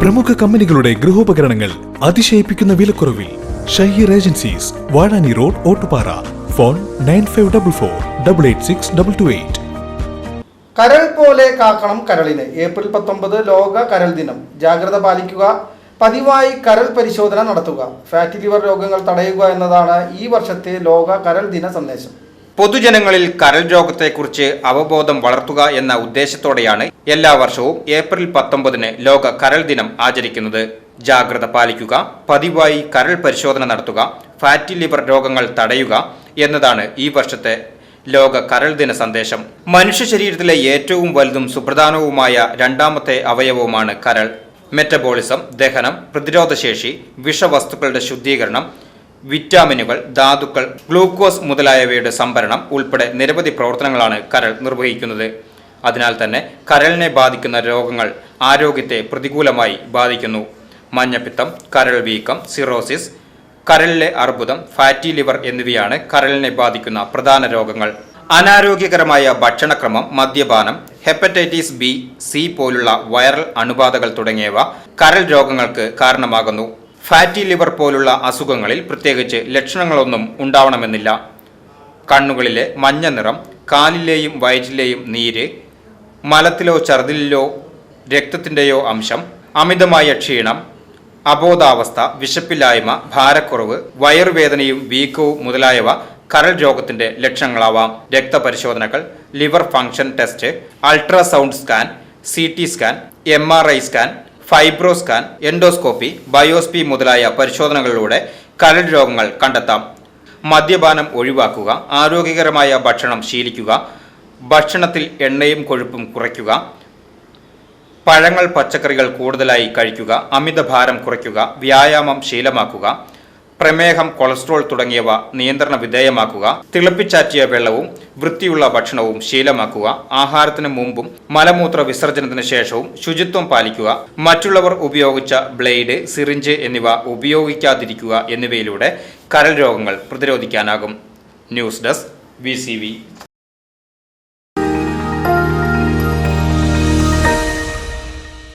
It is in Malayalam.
പ്രമുഖ കമ്പനികളുടെ ഗൃഹോപകരണങ്ങൾ അതിശയിപ്പിക്കുന്ന വിലക്കുറവിൽ Shaheer agencies Vazhani road Ottupara. Phone nine five double four double eight six double two eight. കരൾ പോലെ കാക്കണം കരളിന്. ഏപ്രിൽ പത്തൊമ്പത് ലോക കരൾ ദിനം. ജാഗ്രത പാലിക്കുക. പതിവായി കരൾ പരിശോധന നടത്തുക. ഫാറ്റി ലിവർ രോഗങ്ങൾ തടയുക എന്നതാണ് ഈ വർഷത്തെ ലോക കരൾ ദിന സന്ദേശം. പൊതുജനങ്ങളിൽ കരൾ രോഗത്തെക്കുറിച്ച് അവബോധം വളർത്തുക എന്ന ഉദ്ദേശത്തോടെയാണ് എല്ലാ വർഷവും ഏപ്രിൽ പത്തൊമ്പതിന് ലോക കരൾ ദിനം ആചരിക്കുന്നത്. ജാഗ്രത പാലിക്കുക പതിവായി കരൾ പരിശോധന നടത്തുക ഫാറ്റി ലിവർ രോഗങ്ങൾ തടയുക എന്നതാണ് ഈ വർഷത്തെ ലോക കരൾ ദിന സന്ദേശം. മനുഷ്യ ശരീരത്തിലെ ഏറ്റവും വലുതും സുപ്രധാനവുമായ രണ്ടാമത്തെ അവയവവുമാണ് കരൾ. മെറ്റബോളിസം ദഹനം പ്രതിരോധശേഷി വിഷവസ്തുക്കളുടെ ശുദ്ധീകരണം വിറ്റാമിനുകൾ ധാതുക്കൾ ഗ്ലൂക്കോസ് മുതലായവയുടെ സംഭരണം ഉൾപ്പെടെ നിരവധി പ്രവർത്തനങ്ങളാണ് കരൾ നിർവഹിക്കുന്നത്. അതിനാൽ തന്നെ കരളിനെ ബാധിക്കുന്ന രോഗങ്ങൾ ആരോഗ്യത്തെ പ്രതികൂലമായി ബാധിക്കുന്നു. മഞ്ഞപ്പിത്തം കരൾ വീക്കം സിറോസിസ് കരളിലെ അർബുദം ഫാറ്റി ലിവർ എന്നിവയാണ് കരളിനെ ബാധിക്കുന്ന പ്രധാന രോഗങ്ങൾ. അനാരോഗ്യകരമായ ഭക്ഷണക്രമം മദ്യപാനം ഹെപ്പറ്റൈറ്റിസ് ബി സി പോലുള്ള വൈറൽ അണുബാധകൾ തുടങ്ങിയവ കരൾ രോഗങ്ങൾക്ക് കാരണമാകുന്നു. ഫാറ്റി ലിവർ പോലുള്ള അസുഖങ്ങളിൽ പ്രത്യേകിച്ച് ലക്ഷണങ്ങളൊന്നും ഉണ്ടാവണമെന്നില്ല. കണ്ണുകളിലെ മഞ്ഞ നിറം കാലിലെയും വയറ്റിലെയും നീര് മലത്തിലോ ഛർദിലിലോ രക്തത്തിന്റെയോ അംശം അമിതമായ ക്ഷീണം അബോധാവസ്ഥ വിശപ്പില്ലായ്മ ഭാരക്കുറവ് വയറുവേദനയും വീക്കവും മുതലായവ കരൾ രോഗത്തിന്റെ ലക്ഷണങ്ങളാവാം. രക്തപരിശോധനകൾ liver function test ultrasound scan C T scan M R I scan fibro scan endoscopy biopsy മുതലായ പരിശോധനകളിലൂടെ കരൾ രോഗങ്ങൾ കണ്ടെത്താം. മദ്യപാനം ഒഴിവാക്കുക ആരോഗ്യകരമായ ഭക്ഷണം ശീലിക്കുക ഭക്ഷണത്തിൽ എണ്ണയും കൊഴുപ്പും കുറയ്ക്കുക. പഴങ്ങൾ പച്ചക്കറികൾ കൂടുതലായി കഴിക്കുക. അമിതഭാരം കുറയ്ക്കുക. വ്യായാമം ശീലമാക്കുക. പ്രമേഹം കൊളസ്ട്രോൾ തുടങ്ങിയവ നിയന്ത്രണ വിധേയമാക്കുക. തിളപ്പിച്ചാറ്റിയ വെള്ളവും വൃത്തിയുള്ള ഭക്ഷണവും ശീലമാക്കുക. ആഹാരത്തിന് മുമ്പും മലമൂത്ര വിസർജനത്തിന് ശേഷവും ശുചിത്വം പാലിക്കുക. മറ്റുള്ളവർ ഉപയോഗിച്ച ബ്ലേഡ് സിറിഞ്ച് എന്നിവ ഉപയോഗിക്കാതിരിക്കുക എന്നിവയിലൂടെ കരൾ രോഗങ്ങൾ പ്രതിരോധിക്കാനാകും. News desk V.